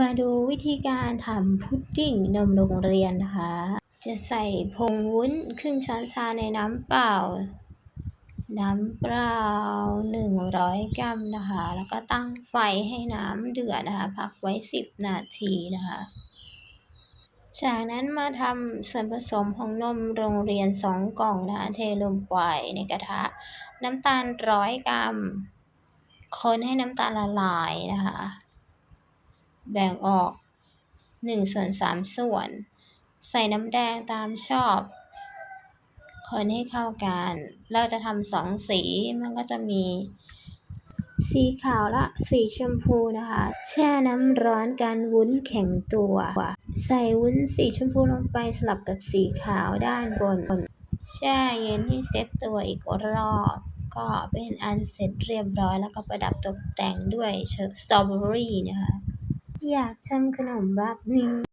มาดูวิธีการทำพุดดิ้งนมโรงเรียนนะคะ จะใส่ผงวุ้นครึ่งช้อนชาในน้ำเปล่า น้ำเปล่า 100 กรัมนะคะ แล้วก็ตั้งไฟให้น้ำเดือดนะคะ พักไว้ 10 นาทีนะคะ จากนั้นมาทำส่วนผสมของนมโรงเรียน 2 กล่องนะคะเทลงไปในกระทะ น้ำตาล 100 กรัม คนให้น้ำตาลละลายนะคะ แบ่งออก1ส่วน3ส่วน ใส่น้ำแดงตามชอบ คนให้เข้ากัน เราจะทำสองสีมันก็จะมี สีขาวและสีชมพูนะคะ แช่น้ำร้อนกันวุ้นแข็งตัว ใส่วุ้นสีชมพูลงไปสลับกับสีขาวด้านบน แช่เย็นให้เซ็ตตัวอีกรอบก็เป็นอันเสร็จเรียบร้อยแล้วก็ประดับตกแต่งด้วยสตรอเบอรี่นะคะ อยากทำขนมแบบนี้